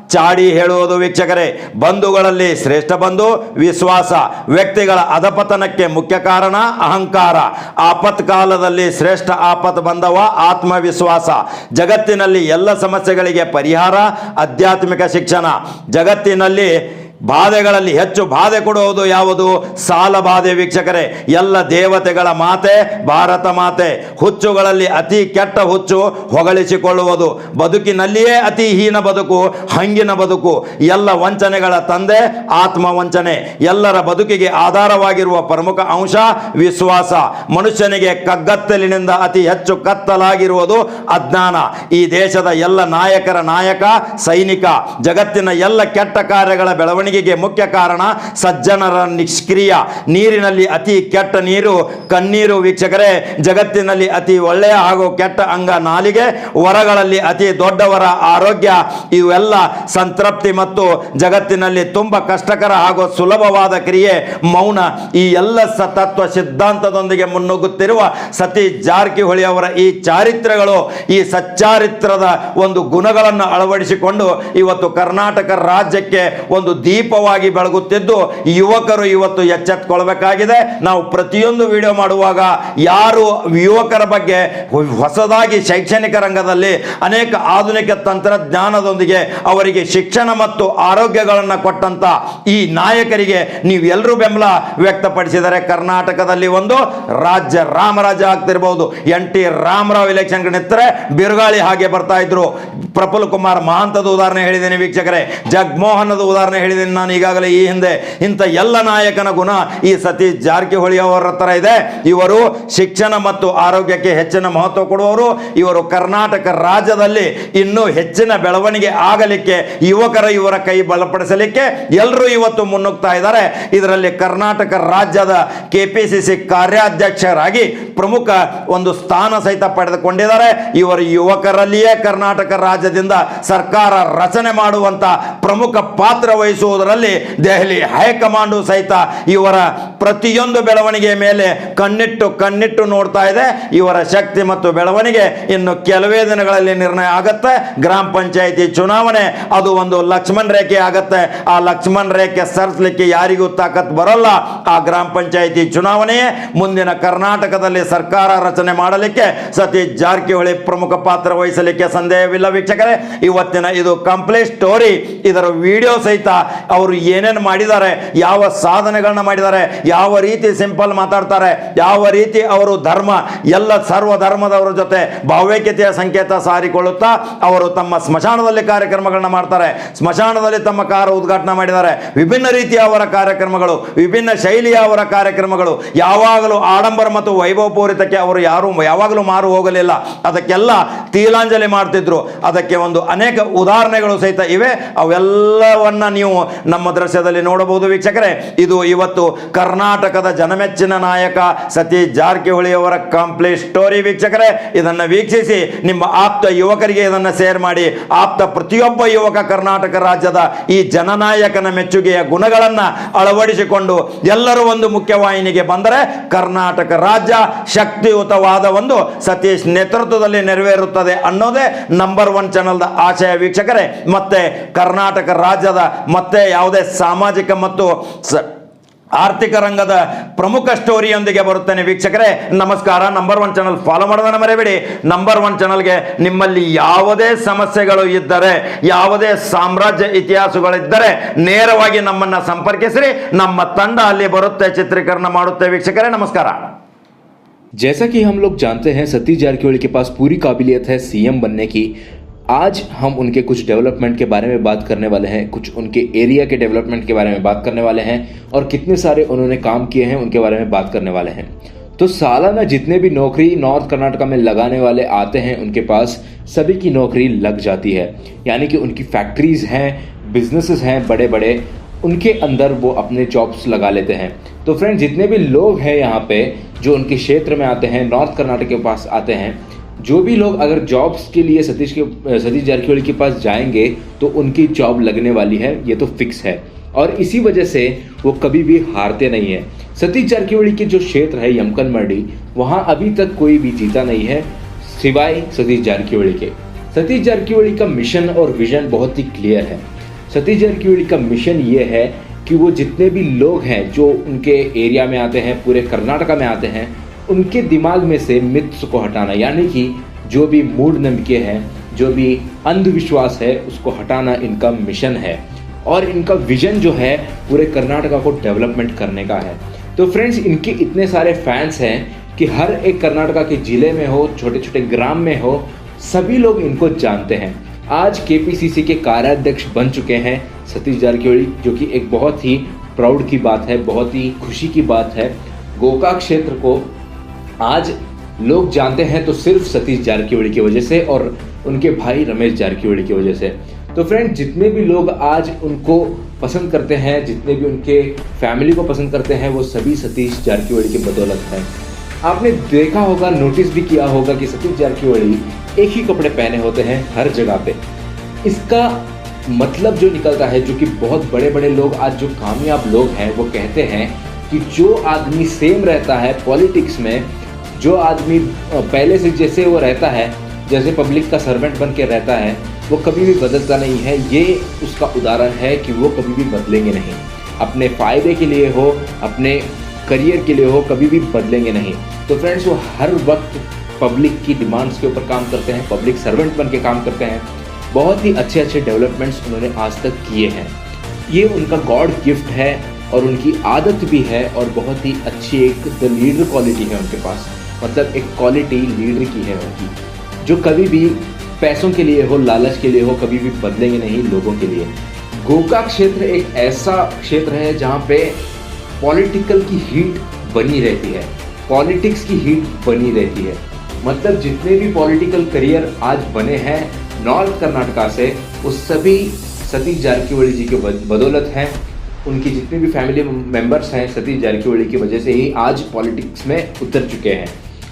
ಚಾಡಿ ಹೇಳುವುದು ವೀಕ್ಷಕರೇ. ಬಂಧುಗಳಲ್ಲಿ ಶ್ರೇಷ್ಠ ಬಂಧು, ವಿಶ್ವಾಸ. ವ್ಯಕ್ತಿಗಳ ಅಧಪತನಕ್ಕೆ ಮುಖ್ಯ ಕಾರಣ ಅಹಂಕಾರ. ಆಪತ್ ಕಾಲದಲ್ಲಿ ಶ್ರೇಷ್ಠ ಆಪತ್ ಬಂದವ ಆತ್ಮವಿಶ್ವಾಸ. ಜಗತ್ತಿನಲ್ಲಿ ಎಲ್ಲ ಸಮಸ್ಯೆಗಳಿಗೆ ಪರಿಹಾರ ಆಧ್ಯಾತ್ಮಿಕ ಶಿಕ್ಷಣ. ಜಗತ್ತಿನಲ್ಲಿ ಬಾಧೆಗಳಲ್ಲಿ ಹೆಚ್ಚು ಬಾಧೆ ಕೊಡುವುದು ಯಾವುದು? ಸಾಲ ಬಾಧೆ ವೀಕ್ಷಕರೇ, ಎಲ್ಲ ದೇವತೆಗಳ ಮಾತೆ, ಭಾರತ ಮಾತೆ. ಹುಚ್ಚುಗಳಲ್ಲಿ ಅತಿ ಕೆಟ್ಟ ಹುಚ್ಚು ಹೊಗಳಿಸಿಕೊಳ್ಳುವುದು. ಬದುಕಿನಲ್ಲಿಯೇ ಅತಿ ಹೀನ ಬದುಕು, ಹಂಗಿನ ಬದುಕು. ಎಲ್ಲ ವಂಚನೆಗಳ ತಂದೆ ಆತ್ಮ ವಂಚನೆ ಎಲ್ಲರ ಬದುಕಿಗೆ ಆಧಾರವಾಗಿರುವ ಪ್ರಮುಖ ಅಂಶ ವಿಶ್ವಾಸ. ಮನುಷ್ಯನಿಗೆ ಕಗ್ಗತ್ತಲಿನಿಂದ ಅತಿ ಹೆಚ್ಚು ಕತ್ತಲಾಗಿರುವುದು ಅಜ್ಞಾನ. ಈ ದೇಶದ ಎಲ್ಲ ನಾಯಕರ ನಾಯಕ, ಸೈನಿಕ. ಜಗತ್ತಿನ ಎಲ್ಲ ಕೆಟ್ಟ ಕಾರ್ಯಗಳ ಬೆಳವಣಿಗೆ ಬೆಳವಣಿಗೆಗೆ ಮುಖ್ಯ ಕಾರಣ ಸಜ್ಜನರ ನಿಷ್ಕ್ರಿಯ. ನೀರಿನಲ್ಲಿ ಅತಿ ಕೆಟ್ಟ ನೀರು, ಕಣ್ಣೀರು ವೀಕ್ಷಕರೇ, ಜಗತ್ತಿನಲ್ಲಿ ಅತಿ ಒಳ್ಳೆಯ ಹಾಗೂ ಕೆಟ್ಟ ಅಂಗ ನಾಲಿಗೆ, ವರಗಳಲ್ಲಿ ಅತಿ ದೊಡ್ಡವರ ಆರೋಗ್ಯ, ಇವೆಲ್ಲ ಸಂತೃಪ್ತಿ ಮತ್ತು ಜಗತ್ತಿನಲ್ಲಿ ತುಂಬ ಕಷ್ಟಕರ ಹಾಗೂ ಸುಲಭವಾದ ಕ್ರಿಯೆ, ಮೌನ. ಈ ಎಲ್ಲ ಸತತ್ವ ಸಿದ್ಧಾಂತದೊಂದಿಗೆ ಮುನ್ನುಗ್ಗುತ್ತಿರುವ ಸತಿ ಜಾರಕಿಹೊಳಿ ಅವರ ಈ ಚಾರಿತ್ರ್ಯಗಳು, ಈ ಸಚ್ಚಾರಿತ್ರದ ಒಂದು ಗುಣಗಳನ್ನು ಅಳವಡಿಸಿಕೊಂಡು ಇವತ್ತು ಕರ್ನಾಟಕ ರಾಜ್ಯಕ್ಕೆ ಒಂದು ದೀಪವಾಗಿ ಬೆಳಗುತ್ತಿದ್ದು ಯುವಕರು ಇವತ್ತು ಎಚ್ಚೆತ್ಕೊಳ್ಬೇಕಾಗಿದೆ. ನಾವು ಪ್ರತಿಯೊಂದು ವಿಡಿಯೋ ಮಾಡುವಾಗ ಯಾರು ಯುವಕರ ಬಗ್ಗೆ ಹೊಸದಾಗಿ ಶೈಕ್ಷಣಿಕ ರಂಗದಲ್ಲಿ ಅನೇಕ ಆಧುನಿಕ ತಂತ್ರಜ್ಞಾನದೊಂದಿಗೆ ಅವರಿಗೆ ಶಿಕ್ಷಣ ಮತ್ತು ಆರೋಗ್ಯಗಳನ್ನು ಕೊಟ್ಟಂತ ಈ ನಾಯಕರಿಗೆ ನೀವೆಲ್ಲರೂ ಬೆಂಬಲ ವ್ಯಕ್ತಪಡಿಸಿದರೆ ಕರ್ನಾಟಕದಲ್ಲಿ ಒಂದು ರಾಜ್ಯ ರಾಮರಾಜ ಆಗ್ತಿರ್ಬೋದು. ಎನ್ ಟಿ ರಾಮರಾವ್ ಎಲೆಕ್ಷನ್ ನಿಂತರೆ ಬಿರುಗಾಳಿ ಹಾಗೆ ಬರ್ತಾ ಇದ್ರು. ಪ್ರಫುಲ್ ಕುಮಾರ್ ಮಹಾಂತದ ಉದಾಹರಣೆ ಹೇಳಿದ್ದೇನೆ ವೀಕ್ಷಕರೇ. ಜಗ್ಮೋಹನದ ಉದಾಹರಣೆ ಹೇಳಿದ್ದೇನೆ ನಾನು ಈಗಾಗಲೇ ಈ ಹಿಂದೆ ಇಂಥ ಎಲ್ಲ ನಾಯಕನ ಗುಣ ಈ ಸತೀಶ್ ಜಾರಕಿಹೊಳಿ ಅವರ ಹತ್ರ ಇದೆ. ಇವರು ಶಿಕ್ಷಣ ಮತ್ತು ಆರೋಗ್ಯಕ್ಕೆ ಹೆಚ್ಚಿನ ಮಹತ್ವ ಕೊಡುವವರು. ಇವರು ಕರ್ನಾಟಕ ರಾಜ್ಯದಲ್ಲಿ ಇನ್ನೂ ಹೆಚ್ಚಿನ ಬೆಳವಣಿಗೆ ಆಗಲಿಕ್ಕೆ, ಯುವಕರ ಇವರ ಕೈ ಬಲಪಡಿಸಲಿಕ್ಕೆ ಎಲ್ಲರೂ ಇವತ್ತು ಮುನ್ನುಗ್ತಾ ಇದ್ದಾರೆ. ಇದರಲ್ಲಿ ಕರ್ನಾಟಕ ರಾಜ್ಯದ ಕೆ ಪಿ ಸಿ ಸಿ ಕಾರ್ಯಾಧ್ಯಕ್ಷರಾಗಿ ಪ್ರಮುಖ ಒಂದು ಸ್ಥಾನ ಸಹಿತ ಪಡೆದುಕೊಂಡಿದ್ದಾರೆ. ಇವರು ಯುವಕರಲ್ಲಿಯೇ ಕರ್ನಾಟಕ ರಾಜ್ಯದಿಂದ ಸರ್ಕಾರ ರಚನೆ ಮಾಡುವಂತ ಪ್ರಮುಖ ಪಾತ್ರ ವಹಿಸುವುದರಲ್ಲಿ ದೆಹಲಿ ಹೈಕಮಾಂಡು ಸಹಿತ ಇವರ ಪ್ರತಿಯೊಂದು ಬೆಳವಣಿಗೆಯ ಮೇಲೆ ಕಣ್ಣಿಟ್ಟು ಕಣ್ಣಿಟ್ಟು ನೋಡ್ತಾ ಇದೆ. ಇವರ ಶಕ್ತಿ ಮತ್ತು ಬೆಳವಣಿಗೆ ಇನ್ನು ಕೆಲವೇ ದಿನಗಳಲ್ಲಿ ನಿರ್ಣಯ ಆಗುತ್ತೆ. ಗ್ರಾಮ ಪಂಚಾಯಿತಿ ಚುನಾವಣೆ ಅದು ಒಂದು ಲಕ್ಷ್ಮಣ್ ರೇಖೆ ಆಗತ್ತೆ. ಆ ಲಕ್ಷ್ಮಣ್ ರೇಖೆ ಸರಿಸಲಿಕ್ಕೆ ಯಾರಿಗೂ ತಾಕತ್ ಬರೋಲ್ಲ. ಆ ಗ್ರಾಮ ಪಂಚಾಯಿತಿ ಚುನಾವಣೆಯೇ ಮುಂದಿನ ಕರ್ನಾಟಕದಲ್ಲಿ ಸರ್ಕಾರ ರಚನೆ ಮಾಡಲಿಕ್ಕೆ ಸತೀಶ್ ಜಾರಕಿಹೊಳಿ ಪ್ರಮುಖ ಪಾತ್ರ ವಹಿಸಲಿಕ್ಕೆ ಸಂದೇಹವಿಲ್ಲ ವೀಕ್ಷಕರೇ. ಇವತ್ತಿನ ಇದು ಕಂಪ್ಲೀಟ್ ಸ್ಟೋರಿ ಇದರ ವಿಡಿಯೋ ಸಹಿತ ಅವರು ಏನೇನು ಮಾಡಿದ್ದಾರೆ, ಯಾವ ಸಾಧನೆಗಳನ್ನ ಮಾಡಿದ್ದಾರೆ, ಯಾವ ರೀತಿ ಸಿಂಪಲ್ ಮಾತಾಡ್ತಾರೆ, ಯಾವ ರೀತಿ ಅವರು ಧರ್ಮ, ಎಲ್ಲ ಸರ್ವ ಧರ್ಮದವರ ಜೊತೆ ಭಾವೈಕ್ಯತೆಯ ಸಂಕೇತ ಸಾರಿಕೊಳ್ಳುತ್ತಾ ಅವರು ತಮ್ಮ ಸ್ಮಶಾನದಲ್ಲಿ ಕಾರ್ಯಕ್ರಮಗಳನ್ನ ಮಾಡ್ತಾರೆ. ಸ್ಮಶಾನದಲ್ಲಿ ತಮ್ಮ ಕಾರ ಉದ್ಘಾಟನೆ ಮಾಡಿದ್ದಾರೆ. ವಿಭಿನ್ನ ರೀತಿಯ ಅವರ ಕಾರ್ಯಕ್ರಮಗಳು, ವಿಭಿನ್ನ ಶೈಲಿಯ ಅವರ ಕಾರ್ಯಕ್ರಮಗಳು, ಯಾವಾಗಲೂ ಆಡಂಬರ ಮತ್ತು ವೈಭವಪೂರಿತಕ್ಕೆ ಅವರು ಯಾರು, ಯಾವಾಗಲೂ ಮಾರು ಹೋಗಲಿಲ್ಲ. ಅದಕ್ಕೆಲ್ಲ ತೀಲಾಂಜಲಿ ಮಾಡ್ತಿದ್ರು. ಅದಕ್ಕೆ ಒಂದು ಅನೇಕ ಉದಾಹರಣೆಗಳು ಸಹಿತ ಇವೆ. ಅವೆಲ್ಲವನ್ನ ನೀವು ನಮ್ಮ ದೃಶ್ಯದಲ್ಲಿ ನೋಡಬಹುದು ವೀಕ್ಷಕರೇ, ಇದು ಇವತ್ತು ಕರ್ನಾಟಕದ ಜನಮೆಚ್ಚಿನ ನಾಯಕ ಸತೀಶ್ ಜಾರಕಿಹೊಳಿ ಅವರ ಕಂಪ್ಲೀಟ್ ಸ್ಟೋರಿ ವೀಕ್ಷಕರೇ. ಇದನ್ನು ವೀಕ್ಷಿಸಿ ನಿಮ್ಮ ಆಪ್ತ ಯುವಕರಿಗೆ ಇದನ್ನು ಶೇರ್ ಮಾಡಿ. ಆಪ್ತ ಪ್ರತಿಯೊಬ್ಬ ಯುವಕ ಕರ್ನಾಟಕ ರಾಜ್ಯದ ಈ ಜನನಾಯಕನ ಮೆಚ್ಚುಗೆಯ ಗುಣಗಳನ್ನು ಅಳವಡಿಸಿಕೊಂಡು ಎಲ್ಲರೂ ಒಂದು ಮುಖ್ಯವಾಹಿನಿಗೆ ಬಂದರೆ ಕರ್ನಾಟಕ ರಾಜ್ಯ ಶಕ್ತಿಯುತವಾದ ಒಂದು ಸತೀಶ್ ನೇತೃತ್ವದಲ್ಲಿ ನೆರವೇರುತ್ತದೆ ಅನ್ನೋದೇ ನಂಬರ್ ಒನ್ ಚಾನಲ್ದ ಆಶಯ ವೀಕ್ಷಕರೇ. ಮತ್ತೆ ಕರ್ನಾಟಕ ರಾಜ್ಯದ ಮತ್ತೆ ಯಾವುದೇ ಸಾಮಾಜಿಕ ಮತ್ತು ಸ ಆರ್ಥಿಕ ರಂಗದ ಪ್ರಮುಖ ಸ್ಟೋರಿಯೊಂದಿಗೆ ಬರುತ್ತೇನೆ ವೀಕ್ಷಕರೇ ನಮಸ್ಕಾರ ನಂಬರ್ ಒನ್ ಚಾನಲ್ ಫಾಲೋ ಮಾಡೋದನ್ನ ಮರೆಯಬೇಡಿ ನಂಬರ್ ಒನ್ ಚಾನಲ್ಗೆ ನಿಮ್ಮಲ್ಲಿ ಯಾವುದೇ ಸಮಸ್ಯೆಗಳು ಇದ್ದರೆ ಯಾವುದೇ ಸಾಮ್ರಾಜ್ಯ ಇತಿಹಾಸಗಳಿದ್ದರೆ ನೇರವಾಗಿ ನಮ್ಮನ್ನ ಸಂಪರ್ಕಿಸಿರಿ ನಮ್ಮ ತಂಡ ಅಲ್ಲಿ ಬರುತ್ತೆ ಚಿತ್ರೀಕರಣ ಮಾಡುತ್ತೆ ವೀಕ್ಷಕರೇ ನಮಸ್ಕಾರ जैसा कि हम लोग जानते हैं सतीश जारकिहोली के पास पूरी काबिलियत है सीएम बनने की आज हम उनके कुछ डेवलपमेंट के बारे में बात करने वाले हैं, कुछ उनके एरिया के डेवलपमेंट के बारे में बात करने वाले हैं और कितने सारे उन्होंने काम किए हैं उनके बारे में बात करने वाले हैं। तो सालाना जितने भी नौकरी नॉर्थ कर्नाटका में लगाने वाले आते हैं उनके पास, सभी की नौकरी लग जाती है। यानी कि उनकी फैक्ट्रीज हैं बिजनेसेस हैं बड़े बड़े उनके अंदर वो अपने जॉब्स लगा लेते हैं। तो फ्रेंड जितने भी लोग हैं यहाँ पे जो उनके क्षेत्र में आते हैं, नॉर्थ कर्नाटक के पास आते हैं जो भी लोग अगर जॉब्स के लिए सतीश के, सतीश जारकिहोली के पास जाएँगे तो उनकी जॉब लगने वाली है, ये तो फिक्स है। और इसी वजह से वो कभी भी हारते नहीं है। सतीश जारकिहोली के जो क्षेत्र है यमकन मंडी, वहाँ अभी तक कोई भी जीता नहीं है, सिवाय सतीश जारकिहोली के। सतीश जारकिहोली का मिशन और विजन बहुत ही क्लियर है। सतीश जारकिहोली का मिशन ये है कि वो जितने भी लोग हैं, जो उनके एरिया में आते हैं, पूरे कर्नाटका में आते हैं उनके दिमाग में से मिथ्स को हटाना, यानी कि जो भी मूढ़ नंबिके हैं, जो भी अंधविश्वास है, उसको हटाना इनका मिशन है। और इनका विजन जो है, पूरे कर्नाटका को डेवलपमेंट करने का है। तो फ्रेंड्स, इनके इतने सारे फैंस हैं कि हर एक कर्नाटका के ज़िले में हो छोटे छोटे ग्राम में हो, सभी लोग इनको जानते हैं। आज केपीसीसी के कार्याध्यक्ष बन चुके हैं सतीश जारकिहोली, जो कि एक बहुत ही प्राउड की बात है, बहुत ही खुशी की बात है। गोका क्षेत्र को आज लोग जानते हैं तो सिर्फ़ सतीश जारकिहोली की वजह से और उनके भाई रमेश जारकिहोली की वजह से। तो फ्रेंड जितने भी लोग आज उनको पसंद करते हैं, जितने भी उनके फैमिली को पसंद करते हैं, वो सभी सतीश जारकीहोली की बदौलत हैं। आपने देखा होगा नोटिस भी किया होगा कि सतीश जारकीहोली एक ही कपड़े पहने होते हैं हर जगह पे। इसका मतलब जो निकलता है, जो कि बहुत बड़े बड़े लोग, आज जो कामयाब लोग हैं, वो कहते हैं कि जो आदमी सेम रहता है पॉलिटिक्स में जो आदमी पहले से जैसे वो रहता है, जैसे पब्लिक का सर्वेंट बन के रहता है, वो कभी भी बदलता नहीं है। ये उसका उदाहरण है कि वो कभी भी बदलेंगे नहीं। अपने फ़ायदे के लिए हो, अपने करियर के लिए हो, कभी भी बदलेंगे नहीं। तो फ्रेंड्स वो हर वक्त पब्लिक की डिमांड्स के ऊपर काम करते हैं पब्लिक सर्वेंट बन के काम करते हैं। बहुत ही अच्छे अच्छे डेवलपमेंट्स उन्होंने आज तक किए हैं। ये उनका गॉड गिफ्ट है और उनकी आदत भी है और बहुत ही अच्छी एक द लीडर क्वालिटी है उनके पास। मतलब एक क्वालिटी लीडर की है उनकी, जो कभी भी पैसों के लिए हो, लालच के लिए हो, कभी भी बदलेंगे नहीं लोगों के लिए। गोका क्षेत्र एक ऐसा क्षेत्र है जहाँ पे पॉलिटिकल की हीट बनी रहती है। पॉलिटिक्स की हीट बनी रहती है। मतलब जितने भी पॉलिटिकल करियर आज बने हैं नॉर्थ कर्नाटका से वो सभी सतीश जारकीहोली जी के बदौलत हैं। उनकी जितने भी फैमिली मेंबर्स हैं, सतीश जारकीहोली की वजह से ही आज पॉलिटिक्स में उतर चुके हैं।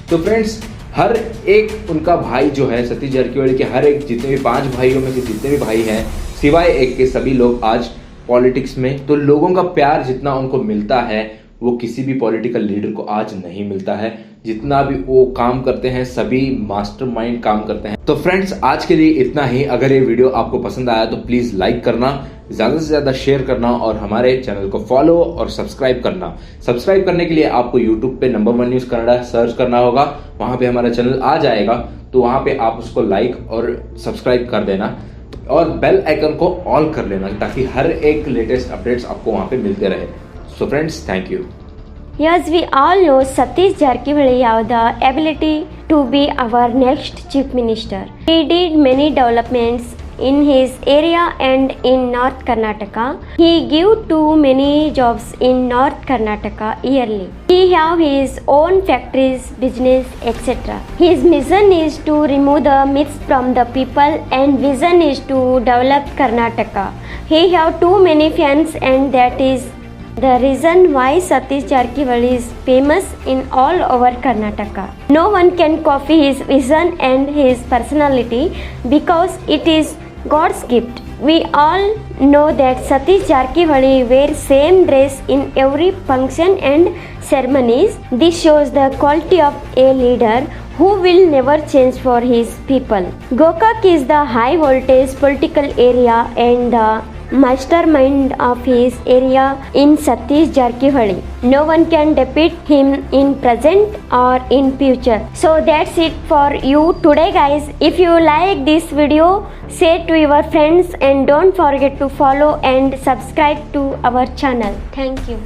तो फ्रेंड्स हर एक उनका भाई जो है, सतीश जारकीहोड़ी के हर एक जितने भी पाँच भाइयों में से जितने भी भाई हैं, सिवाय एक के सभी लोग आज पॉलिटिक्स में तो लोगों का प्यार जितना उनको मिलता है, वो किसी भी पॉलिटिकल लीडर को आज नहीं मिलता है। जितना भी वो काम करते हैं, सभी मास्टरमाइंड काम करते हैं। तो फ्रेंड्स आज के लिए इतना ही। अगर ये वीडियो आपको पसंद आया तो प्लीज़ लाइक करना, ज़्यादा से ज़्यादा शेयर करना और हमारे चैनल को फॉलो और सब्सक्राइब करना। सब्सक्राइब करने के लिए आपको यूट्यूब पे number one news Kannada search करना होगा। वहाँ पे हमारा चैनल आ जाएगा तो वहाँ पे आप उसको लाइक और सब्सक्राइब कर देना और बेल आइकन को ऑल कर लेना ताकि हर एक लेटेस्ट अपडेट्स आपको वहाँ पे मिलते रहे। So friends thank you Yes, we all know Satish Jarkihoಳಿ have the ability to be our next chief minister. He did many developments in his area and in North Karnataka. He gave too many jobs in North Karnataka yearly. He have his own factories, business, etc. His mission is to remove the myths from the people and vision is to develop Karnataka. He have too many fans and that is the reason why Satish Jarkihoಳಿ is famous in all over Karnataka. No one can copy his vision and his personality because it is God's gift. We all know that Satish Jarkihoಳಿ wear same dress in every function and ceremonies. This shows the quality of a leader who will never change for his people. Gokak is the high voltage political area and the mastermind of his area in Satish Jarkihoಳಿ. No one can defeat him in present or in future. So that's it for you today guys. If you like this video, share to your friends and don't forget to follow and subscribe to our channel. Thank you.